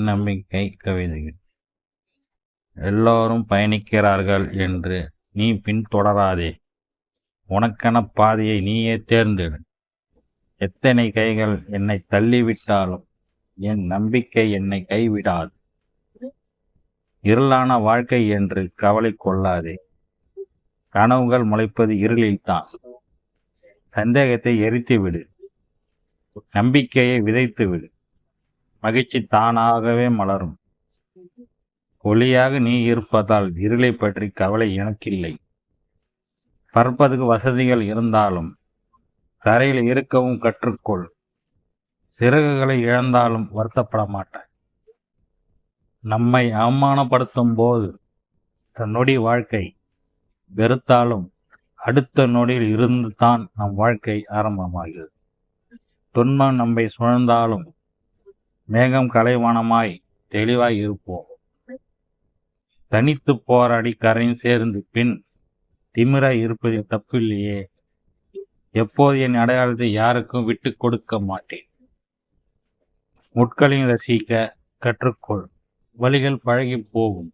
நம்பிக்கை கவிதைகள். எல்லோரும் பயணிக்கிறார்கள் என்று நீ பின்தொடராதே. உனக்கென பாதையை நீயே தேர்ந்தெடு. எத்தனை கைகள் என்னை தள்ளிவிட்டாலும் என் நம்பிக்கை என்னை கைவிடாது. இருளான வாழ்க்கை என்று கவலை கொள்ளாதே. கனவுகள் முளைப்பது இருளில்தான் சந்தேகத்தை எரித்து விடு நம்பிக்கையை விதைத்து விடு மகிழ்ச்சி தானாகவே மலரும். ஒளியாக நீ இருப்பதால் இருளை பற்றி கவலை எனக்கில்லை. பறப்பதற்கு வசதிகள் இருந்தாலும் தரையில் இருக்கவும் கற்றுக்கொள். சிறகுகளை இழந்தாலும் வருத்தப்பட மாட்டேன் நம்மை அவமானப்படுத்தும் போது தன்னொடி வாழ்க்கை வெறுத்தாலும் அடுத்த நொடியில் இருந்து தான் நம் வாழ்க்கை ஆரம்பமாகிறது. துன்பம் நம்மை சுழந்தாலும் மேகம் கலைவானமாய் தெளிவாய் இருப்போம். தனித்து போராடி கரையும் சேர்ந்து பின் திமிராய் இருப்பதில் தப்பில்லையே. எப்போது என் அடையாளத்தை யாருக்கும் விட்டு கொடுக்க மாட்டேன். முட்களையும் ரசிக்க கற்றுக்கொள். வழிகள் பழகி போகும்.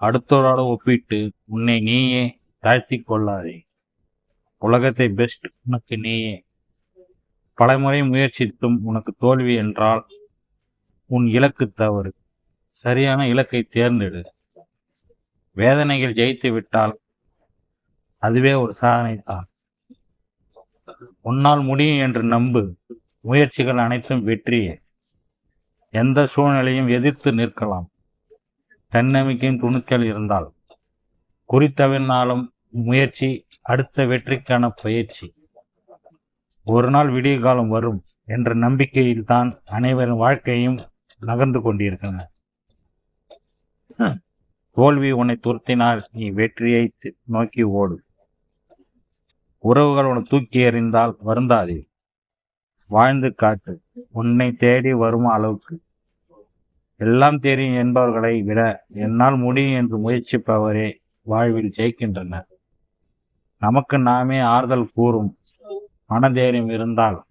அடுத்தோரோட ஒப்பிட்டு உன்னை நீயே தாழ்த்தி கொள்ளாதே. உலகத்தை பெஸ்ட் உனக்கு நீயே. பலமுறை முயற்சித்தும் உனக்கு தோல்வி என்றால் உன் இலக்கு தவறு. சரியான இலக்கை தேர்ந்தெடு. வேதனைகள் ஜெயித்து விட்டால் அதுவே ஒரு சாதனை தான். உன்னால் முடியும் என்று நம்பு. முயற்சிகள் அனைத்தும் வெற்றியே. எந்த சூழ்நிலையும் எதிர்த்து நிற்கலாம். தன்னம்பிக்கையும் துணிச்சல் இருந்தால். குறித்தவினாலும் முயற்சி அடுத்த வெற்றிக்கான பயிற்சி. ஒரு நாள் விடிய காலம் வரும் என்ற நம்பிக்கையில் தான் அனைவரின் வாழ்க்கையும் நகர்ந்து கொண்டிருக்கின்றன. தோல்வி உன்னை துரத்தினால் நீ வெற்றியை நோக்கி ஓடு. உறவுகள் உன்னை தூக்கி எறிந்தால் வருந்தாதே. வாழ்ந்து காட்டு. உன்னை தேடி வரும் அளவுக்கு. எல்லாம் தெரியும் என்பவர்களை விட என்னால் முடியும் என்று முயற்சிப்பவரே வாழ்வில் ஜெயிக்கின்றனர். நமக்கு நாமே ஆறுதல் கூறும். மனதைரியம் இருந்தால்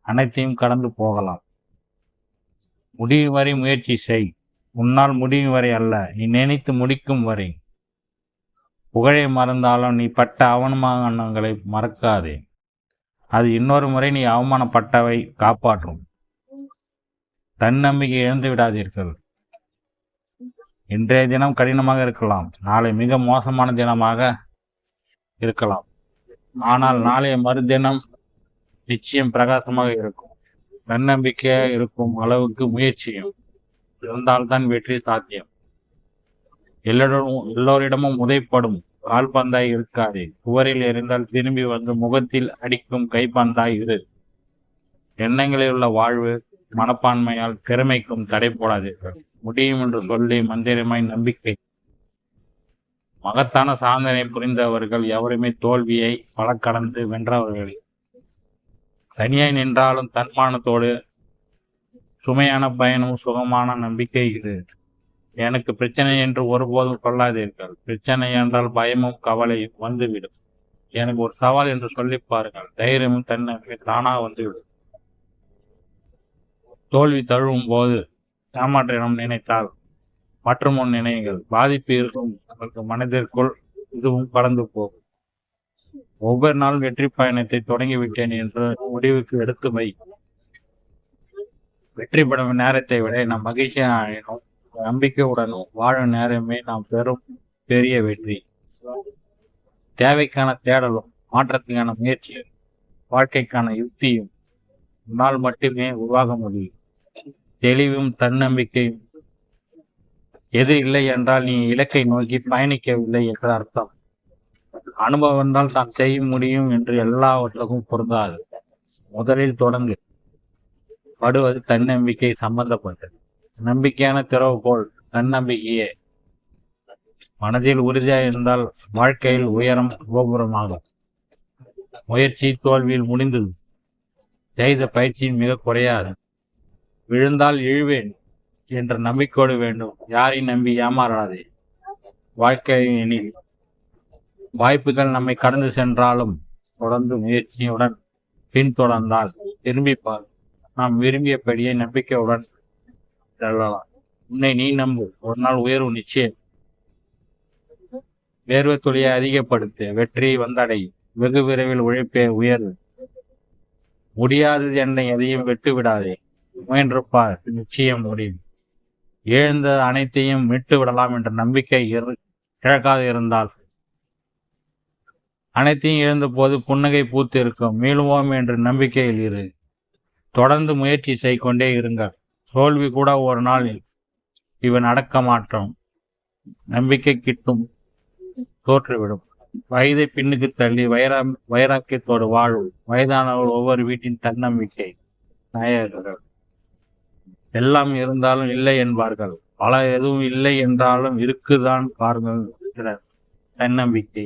அனைத்தையும் கடந்து போகலாம். முடியும் வரை முயற்சி செய். உன்னால் முடியும் வரை அல்ல நீ நினைத்து முடிக்கும் வரை. புகழை மறந்தாலும் நீ பட்ட அவமானங்களை மறக்காதே. அது இன்னொரு முறை நீ அவமானப்பட்டவை காப்பாற்றும். தன்னம்பிக்கை இழந்து விடாதீர்கள். இன்றைய தினம் கடினமாக இருக்கலாம். நாளை மிக மோசமான தினமாக இருக்கலாம். ஆனால் நாளைய மறுதினம் நிச்சயம் பிரகாசமாக இருக்கும். தன்னம்பிக்கையாக இருக்கும் அளவுக்கு முயற்சியும் இருந்தால்தான் வெற்றி சாத்தியம். எல்லோரும் எல்லோரிடமும் உதைப்படும் கால்பந்தாய் இருக்காதே. சுவரில் எறிந்தால் திரும்பி வந்து முகத்தில் அடிக்கும் கைப்பந்தாய் இரு. எண்ணங்களில் உள்ள வாழ்வு மனப்பான்மையால் திறமைக்கும் தடை போடாதீர்கள் முடியும் என்று சொல்லி மந்திரமாய் நம்பிக்கை மகத்தான சாதனை புரிந்தவர்கள் எவருமே தோல்வியை பல கடந்து வென்றவர்கள். தனியாய் நின்றாலும் தன்மானத்தோடு சுமையான பயணம் சுகமான நம்பிக்கை இது. எனக்கு பிரச்சனை என்று ஒருபோதும் சொல்லாதீர்கள். பிரச்சனை என்றால் பயமும் கவலையும் வந்துவிடும். எனக்கு ஒரு சவால் என்று சொல்லி பாருங்கள். தைரியமும் தன்னம்பிக்கை தானாக வந்துவிடும். தோல்வி தழுவும் போது ஏமாற்றம் நினைத்தால் மற்றும் ஒன்று நினைவுகள் பாதிப்பு இருக்கும். உங்களுக்கு மனதிற்குள் இதுவும் கடந்து போகும். ஒவ்வொரு நாள் வெற்றி பயணத்தை தொடங்கிவிட்டேன் என்று முடிவுக்கு எடுத்து வை. வெற்றி பெறும் நேரத்தை விட நாம் மகிழ்ச்சியானும் நம்பிக்கையுடனும் வாழும் நேரமே நாம் பெறும் பெரிய வெற்றி. தேவைக்கான தேடலும் மாற்றத்துக்கான முயற்சியும் வாழ்க்கைக்கான யுக்தியும் உன்னால் மட்டுமே உருவாக முடியும். தெளிவும் தன்னம்பிக்கையும் எது இல்லை என்றால் நீ இலக்கை நோக்கி பயணிக்கவில்லை என்ற அர்த்தம். அனுபவம் என்றால் தான் செய்ய முடியும் என்று எல்லாவற்றுக்கும் பொருந்தாது. முதலில் தொடங்கு. படுவது தன்னம்பிக்கை சம்பந்தப்பட்டது. நம்பிக்கையான திறவுகோள் தன்னம்பிக்கையே. மனதில் உறுதியாக இருந்தால் வாழ்க்கையில் உயரம் கோபுரமாகும். முயற்சி தோல்வியில் முடிந்தது செய்த பயிற்சியின் மிக குறையாது. விழுந்தால் இழுவேன். என்ற நம்பிக்கோடு வேண்டும். யாரையும் நம்பி ஏமாறாதே. வாழ்க்கையின் எனில் வாய்ப்புகள் நம்மை கடந்து சென்றாலும் தொடர்ந்து முயற்சியுடன் பின்தொடர்ந்தால் திரும்பிப்பார். நாம் விரும்பியபடியே நம்பிக்கையுடன் செல்லலாம். உன்னை நீ நம்பு. ஒரு நாள் உயர்வு நிச்சயம். வேர்வை துளியை அதிகப்படுத்து. வெற்றி வந்தடை. வெகு விரைவில் உழைப்பே உயர்வு. முடியாதது என்னை எதையும் விட்டு விடாதே முயன்று நிச்சயம் முடியும். எழுந்த அனைத்தையும் விட்டு விடலாம் என்ற நம்பிக்கை இரு- இழக்காது இருந்தால். அனைத்தையும் இழந்த போது புன்னகை பூத்து இருக்கும் மீளுவோம் என்ற நம்பிக்கையில் இரு. தொடர்ந்து முயற்சி செய்கொண்டே இருங்கள். தோல்வி கூட ஒரு நாள் இவன் அடக்க மாற்றம் நம்பிக்கை கிட்டும் தோற்றுவிடும். வயதை பின்னுக்கு தள்ளி வைரா வைராக்கியத்தோடு வாழ்வு வயதானவர்கள் ஒவ்வொரு வீட்டின் தன்னம்பிக்கை. நாயகர்கள். எல்லாம் இருந்தாலும் இல்லை என்பார்கள். பல எதுவும் இல்லை என்றாலும் இருக்குதான் பாருங்கள் தன்னம்பிக்கை.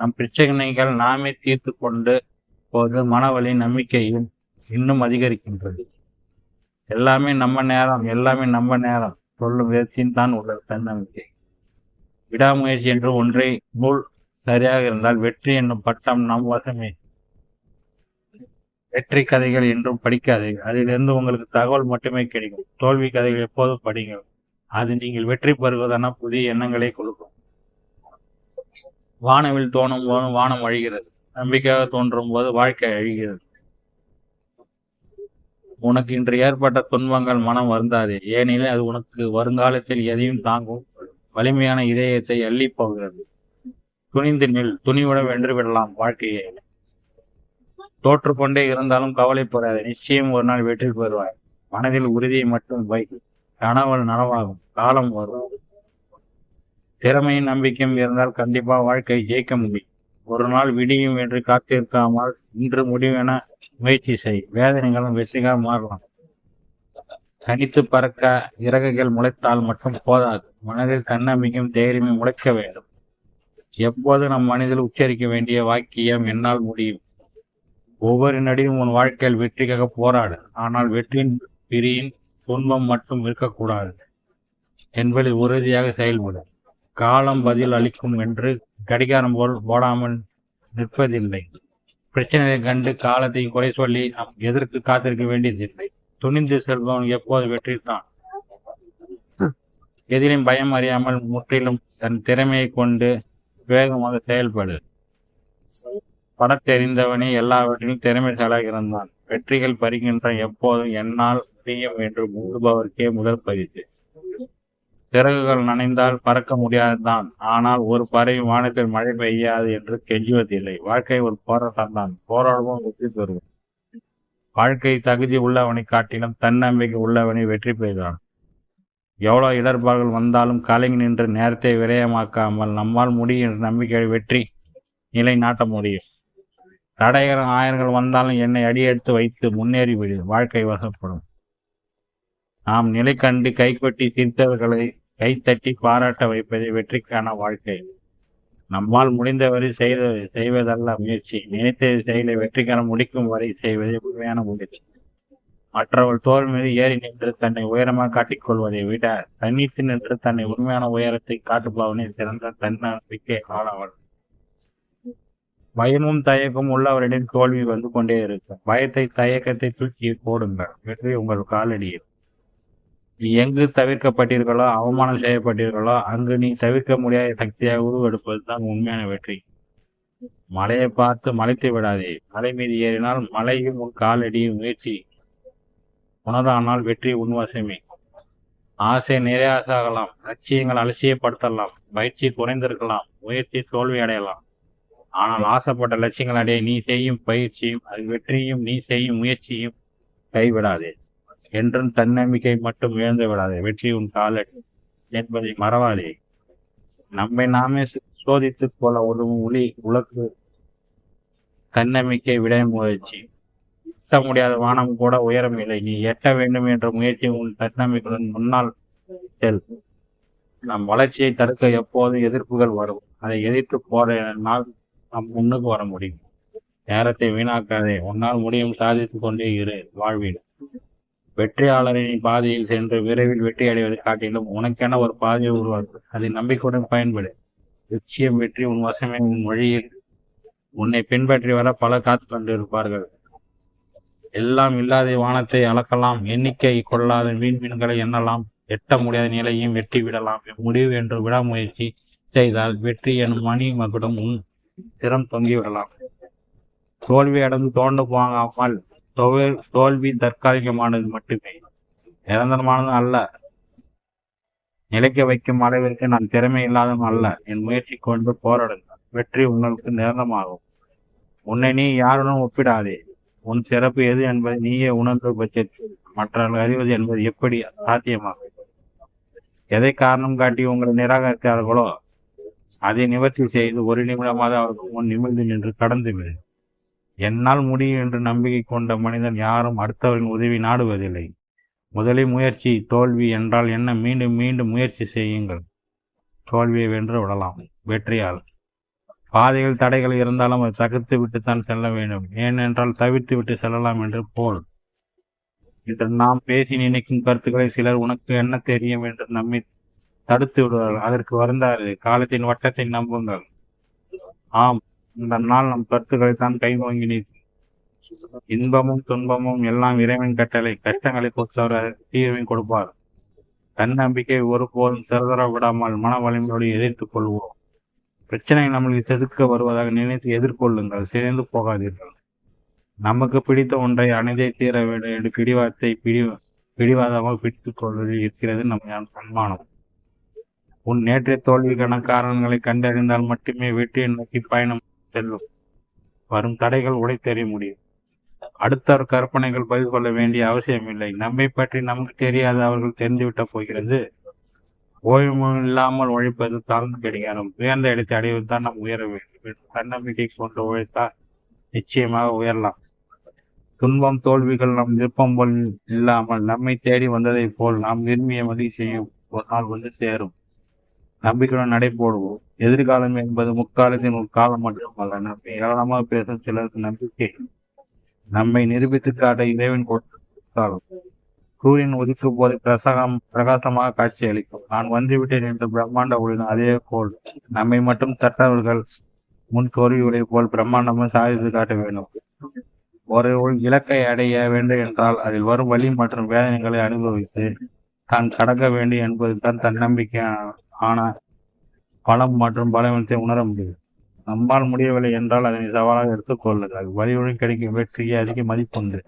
நம் பிரச்சனைகள் நாமே தீர்த்து கொண்டு போது மனவழி நம்பிக்கையும் இன்னும் அதிகரிக்கின்றது. எல்லாமே நம்ம நேரம் எல்லாமே நம்ம நேரம். சொல்லும் விதத்தின் தான் உள்ளது தன்னம்பிக்கை. விடாமுயற்சி என்று ஒன்றை நூல் சரியாக இருந்தால் வெற்றி என்னும் பட்டம் நம் வசமே. வெற்றி கதைகள் என்றும் படிக்காதீர்கள். அதிலிருந்து உங்களுக்கு தகவல் மட்டுமே கிடைக்கும். தோல்வி கதைகள் எப்போதும் படிங்கள். அது நீங்கள் வெற்றி பெறுவதான புதிய எண்ணங்களை கொடுக்கும். வானவில் தோணும் போது வானம் அழிகிறது. நம்பிக்கையாக தோன்றும் போது வாழ்க்கை அழிகிறது. உனக்கு இன்று ஏற்பட்ட துன்பங்கள் மனம் வருந்தாதே. ஏனெனில் அது உனக்கு வருங்காலத்தில் எதையும் தாங்கும். வலிமையான இதயத்தை அள்ளிப் போகிறது. துணிந்து நில். துணிவுடன் வென்று விடலாம் வாழ்க்கையை. தோற்றுக்கொண்டே இருந்தாலும் கவலைப்படாத நிச்சயம் ஒரு நாள் வெற்றி பெறுவாய். மனதில் உறுதியை மட்டும் வை. கனவல் நனவாகும். காலம் வரும். திறமையும் நம்பிக்கையும் இருந்தால் கண்டிப்பா வாழ்க்கை ஜெயிக்க முடியும். ஒரு நாள் விடியும் என்று காத்திருக்காமல் இன்று முடிவென முயற்சி செய். வேதனைகளும் வெற்றியாக மாறலாம் தனித்து பறக்க இறகுகள் முளைத்தால் மட்டும் போதாது. மனதில் தன்னம்பிக்கையும் தைரியமும் முளைக்க வேண்டும். எப்போது நம் மனதில் உச்சரிக்க வேண்டிய வாக்கியம் என்னால் முடியும். ஒவ்வொரு நடியும் உன் வாழ்க்கையில் வெற்றிக்காக போராடு. ஆனால் வெற்றியின் பிரியின் துன்பம் மட்டும் இருக்கக்கூடாது. என்பதில் உறுதியாக செயல்படு. காலம் பதில் அளிக்கும் என்று கடிகாரம் போல் போடாமல் நிற்பதில்லை. பிரச்சனையை கண்டு காலத்தை குறை சொல்லி நாம் எதற்கு காத்திருக்க வேண்டியதில்லை. துணிந்து செல்பவன் எப்போது வெற்றி தான் எதிலும் பயம் அறியாமல் முற்றிலும் தன் திறமையை கொண்டு வேகமாக செயல்படு. படத்தெறிந்தவனே எல்லாவற்றிலும் திறமைசாலாக இருந்தான். வெற்றிகள் பறிக்கின்ற எப்போதும் என்னால் முடியும் என்று முழுபவர்க்கே முதல் பரிசு சிறகுகள் நனைந்தால் பறக்க முடியாதுதான். ஆனால் ஒரு பறவை வானத்தில் மழை பெய்யாது என்று கெஞ்சுவதில்லை. வாழ்க்கை ஒரு போராட்டம் தான். போராடுவோம் வெற்றி பெறுவோம். வாழ்க்கை தகுதி உள்ளவனை காட்டிலும் தன்னம்பிக்கை உள்ளவனை வெற்றி பெறுகிறான். எவ்வளவு இடர்பாடுகள் வந்தாலும் கலங்கி நின்று நேரத்தை விரயமாக்காமல் நம்மால் முடியும் என்ற நம்பிக்கை வெற்றி நிலை நாட்ட முடியும். தடைகள் ஆயர்கள் வந்தாலும் என்னை அடியெடுத்து வைத்து முன்னேறி விடு. வாழ்க்கை வசப்படும். நாம் நிலை கண்டு கைகொட்டி தீர்த்தவர்களை கைத்தட்டி பாராட்ட வைப்பதே வெற்றிக்கான வாழ்க்கை. நம்மால் முடிந்தவரை செய்த செய்வதல்ல முயற்சி. நினைத்தது செயலை வெற்றிக்கான முடிக்கும் வரை செய்வதே உண்மையான முயற்சி. மற்றவள் தோல் மீது ஏறி நின்று தன்னை உயரமாக காட்டிக்கொள்வதை விட தனித்து நின்று தன்னை உண்மையான உயரத்தை காட்டுபவனே சிறந்த தன்னம்பிக்கை ஆளவன் பயமும் தயக்கமும் உள்ளவரிடம் தோல்வி வந்து கொண்டே இருக்கும் பயத்தை தயக்கத்தை தூக்கி போடுங்கள் வெற்றி உங்கள் காலடியில் நீ எங்கு தவிர்க்கப்பட்டீர்களோ அவமானம் செய்யப்பட்டீர்களோ அங்கு நீ தவிர்க்க முடியாத சக்தியாக உருவெடுப்பது தான் உண்மையான வெற்றி. மலையை பார்த்து மலைத்து விடாதே. மலை மீது ஏறினால் மலையும் உன் காலடியும் முயற்சி உணரானால் வெற்றி உன்வசமே ஆசை நிறையாசாகலாம் லட்சியங்கள் அலட்சியப்படுத்தலாம். பயிற்சி குறைந்திருக்கலாம். முயற்சி தோல்வி அடையலாம் ஆனால் ஆசைப்பட்ட லட்சியங்கள் அடைய நீ செய்யும் பயிற்சியும் அது வெற்றியும் நீ செய்யும் முயற்சியும் கைவிடாதே. என்றும் தன்னம்பிக்கை மட்டும் இழந்து விடாதே. வெற்றி உன் காலடி என்பதை மறவாதே. நம்மை நாமே சோதித்துக் கொள்ள உதவும் ஒளி உலக்கு தன்னம்பிக்கை விட முயற்சி. எட்ட முடியாத வானம் கூட உயரம் இல்லை. நீ எட்ட வேண்டும் என்ற முயற்சி உன் தன்னம்பிக்கையுடன் முன்னால் செல். நம் வளர்ச்சியை தடுக்க எப்போதும் எதிர்ப்புகள் வரும். அதை எதிர்த்து போற நாள் நம் முன்னுக்கு வர முடியும். நேரத்தை வீணாக்காதே. உன்னால் முடியும் சாதித்துக் கொண்டே இரு. வாழ்வில் வெற்றியாளரின் பாதையில் சென்று விரைவில் வெற்றி அடைவதை காட்டிலும் உனக்கென ஒரு பாதையை உருவாக்கு. அதை நம்பிக்கையுடன் பயன்படு. நிச்சயம் வெற்றி உன் வசமே உன் மொழியில் உன்னை பின்பற்றி வர பல காத்து கொண்டிருப்பார்கள். எல்லாம் இல்லாத வானத்தை அளக்கலாம். எண்ணிக்கை கொள்ளாத மீன் மீன்களை எண்ணலாம். எட்ட முடியாத நிலையும் வெட்டி விடலாம். முடிவு என்று விடாமுயற்சி செய்தால் வெற்றி எனும் மணி மகுடம் உன் திறம் தொங்கிவிடலாம் தோல்வி அடைந்து தோண்டு போகாமல் தோல்- தோல்வி தற்காலிகமானது மட்டுமே. நிரந்தரமானது அல்ல. நிலைக்க வைக்கும் அளவிற்கு நான் திறமை இல்லாதவன் அல்ல. என் முயற்சி கொண்டு போராடுங்கள். வெற்றி உங்களுக்கு நிரந்தரமாகும். உன்னை நீ யாருடன் ஒப்பிடாதே. உன் சிறப்பு எது என்பதை நீயே உணர்ந்த பட்சத்தில் மற்றவர்கள் அறிவது என்பது எப்படி சாத்தியமாகும்? எதை காரணம் காட்டி உங்களை நிராகரித்தார்களோ அதை நிவர்த்தி செய்து ஒரு நிமிடமாக அவருக்கு முன் நிமிர்ந்து நின்று கடந்து விடு. என்னால் முடியும் என்று நம்பிக்கை கொண்ட மனிதன் யாரும் அடுத்தவரின் உதவி நாடுவதில்லை. முதலில் முயற்சி தோல்வி என்றால் என்ன? மீண்டும் மீண்டும் முயற்சி செய்யுங்கள். தோல்வியை வென்று விடலாம். வெற்றியால். பாதையில் தடைகள் இருந்தாலும் அதை தகர்த்து விட்டுத்தான் செல்ல வேண்டும். ஏனென்றால் தவிர்த்து விட்டு செல்லலாம் என்று போல். இன்று நாம் பேசி நினைக்கும் கருத்துக்களை சிலர் உனக்கு என்ன தெரியும் என்று நம்மை தடுத்து விடுவார்கள். அதற்கு வருந்தாரு காலத்தின் வட்டத்தை நம்புங்கள். ஆம் இந்த நாள் நம் கருத்துக்களை தான் இன்பமும் துன்பமும் எல்லாம் இறைவன் கட்டளை. கஷ்டங்களை பொறுத்தவரை அதற்கு தீர்வையும் கொடுப்பார். தன்னம்பிக்கை ஒருபோதும் சிறதர விடாமல் மன வலிமையோடு எதிர்த்துக் கொள்வோம். பிரச்சனை நம்மளுக்கு செதுக்க வருவதாக நினைத்து எதிர்கொள்ளுங்கள். சிதைந்து போகாதீர்கள். நமக்கு பிடித்த ஒன்றை அணைதே தீர வேண்டும் என்று பிடிவாதத்தை பிடி பிடிவாதமாக பிடித்துக் கொள்வதில் இருக்கிறது நம்ம சன்மானம். உன் நேற்றைய தோல்விக்கான காரணங்களை கண்டறிந்தால் மட்டுமே வெற்றியை நோக்கி பயணம் செல்லும். வரும் தடைகள் உடைத்தெறிய முடியும். அடுத்தவர் கற்பனைகள் பதில் கொள்ள வேண்டிய அவசியமில்லை. நம்மை பற்றி நமக்கு தெரியாத அவர்கள் தெரிந்துவிட்ட போகிறது. ஓய்வு இல்லாமல் உழைப்பது தாழ்ந்து கிடைக்காது உயர்ந்த இடத்தை அடைவது தான் நாம் உயர வேண்டும். தன்னம்பிக்கை கொண்டு உழைத்தால் நிச்சயமாக உயரலாம். துன்பம் தோல்விகள் நம் விருப்பம் போல் இல்லாமல் நம்மை தேடி வந்ததைப் போல் நாம் விரும்பிய மதி செய்யும் ஒரு நாள் வந்து சேரும். நம்பிக்கையுடன் நடைபோடுவோம் எதிர்காலம் என்பது முக்காலத்தின் ஒரு காலம் மட்டுமல்ல. நம்மை ஏராளமாக பேசும் சிலருக்கு நம்பிக்கை. நம்மை நிரூபித்து காட்ட இறைவன் கொடுத்தாலும் சூரியன் உதிக்கும் போது பிரசகம் பிரகாசமாக காட்சி அளிக்கும். நான் வந்துவிட்டேன் என்று பிரம்மாண்ட ஒளிரும் அதே போல் நம்மை மட்டும் தட்டவர்கள் முன் கோரியுடைய போல் பிரம்மாண்டமும் சாதித்து காட்ட வேண்டும். ஒரு இலக்கை அடைய வேண்டும் என்றால் அதில் வரும் வழி மற்றும் வேதனைகளை அனுபவித்து தான் கடக்க வேண்டும் என்பதுதான் தன் நம்பிக்கையான ஆனால் பலம் மற்றும் பலவீனத்தை உணர முடியும் நம்மால் முடியவில்லை என்றால் அதனை சவாலாக எடுத்துக்கொள்ளுங்கள் வலியுடன் கிடைக்கும் வெற்றியை அதிக மதிப்புண்டு.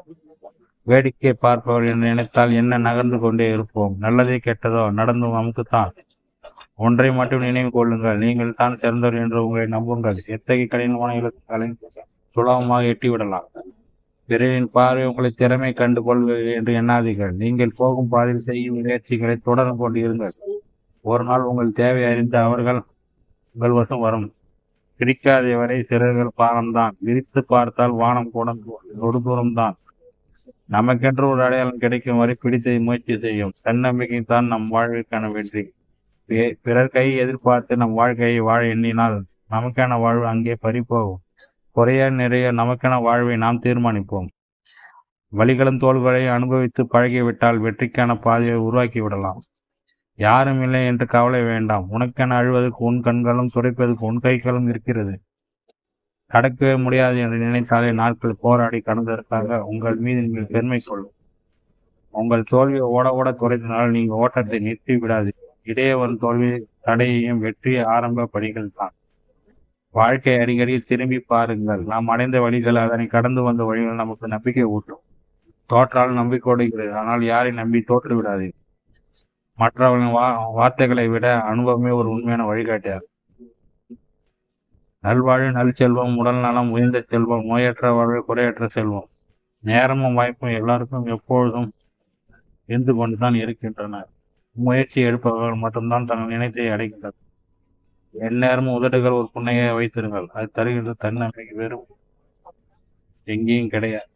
வேடிக்கை பார்ப்பவர் என்று நினைத்தால் என்ன நகர்ந்து கொண்டே இருப்போம். நல்லதே கெட்டதோ? நடந்து நமக்குத்தான். ஒன்றை மட்டும் நினைவு கொள்ளுங்கள். நீங்கள் தான் சிறந்தவர் என்று உங்களை நம்புங்கள். எத்தகைய கடினமான இலக்குகளை சுலபமாக எட்டிவிடலாம். பிறரின் பார்வை உங்களை திறமை கண்டு கொள்வது என்று எண்ணாதீர்கள். நீங்கள் போகும் பாதையில் செய்யும் முயற்சிகளை தொடர்ந்து கொண்டு இருங்கள். ஒரு நாள் உங்கள் தேவை அறிந்து அவர்கள் உங்கள் வசம் வரும். பிரிக்காதவரை சிறர்கள் பாகம்தான் விரித்து பார்த்தால் வானம் கூட நொடுதூரம்தான் தூரம்தான் நமக்கென்று ஒரு அடையாளம் கிடைக்கும் வரை பிடித்ததை முயற்சி செய்யும். தன்னம்பிக்கை தான் நம் வாழ்விற்கான வெற்றி. பிறர் கை எதிர்பார்த்து நம் வாழ்க்கையை வாழ எண்ணினால் நமக்கான வாழ்வு அங்கே பறிப்போகும் குறைய நிறைய நமக்கான வாழ்வை நாம் தீர்மானிப்போம். வலிகளும் தோல்களை அனுபவித்து பழகிவிட்டால் வெற்றிக்கான பாதையை உருவாக்கி விடலாம். யாரும் இல்லை என்று கவலை வேண்டாம். உனக்கென அழுவதற்கு உன் கண்களும் துடைப்பதற்கு உன் கைகளும் இருக்கிறது. கடக்கவே முடியாது என்று நினைத்தாலே நாட்கள் போராடி கடந்ததற்காக உங்கள் மீது நீங்கள் பெருமை கொள்ளும். உங்கள் தோல்வியை ஓட ஓட துறைத்தினால் நீங்கள் ஓட்டத்தை நிறுத்தி விடாது இடையே வரும் தோல்வி தடையையும் வெற்றி ஆரம்ப படிகள் தான். வாழ்க்கை அடிக்கடி திரும்பி பாருங்கள். நாம் அடைந்த வழிகள் அதனை கடந்து வந்த வழிகள் நமக்கு நம்பிக்கை ஊட்டும். தோற்றால் நம்பிக்கை ஆனால் யாரை நம்பி தோற்று விடாதீர்கள் மற்றவர்களின் வா வார்த்தைகளை விட அனுபவமே ஒரு உண்மையான வழிகாட்டியார் நல்வாழ்வு நல் செல்வம் உடல் நலம் உயர்ந்த செல்வம் நோயற்ற வாழ்வு குறையற்ற செல்வம். நேரமும் வாய்ப்பும் எல்லாருக்கும் எப்பொழுதும் இருந்து கொண்டுதான் இருக்கின்றனர் முயற்சி எடுப்பவர்கள் மட்டும்தான் தங்கள் நினைத்தை அடைகின்றனர். எந்நேரமும் உதடுகள் ஒரு புண்ணையை வைத்திருங்கள். அது தருகின்ற தன்னம்பிக்கை வெறும் எங்கேயும் கிடையாது.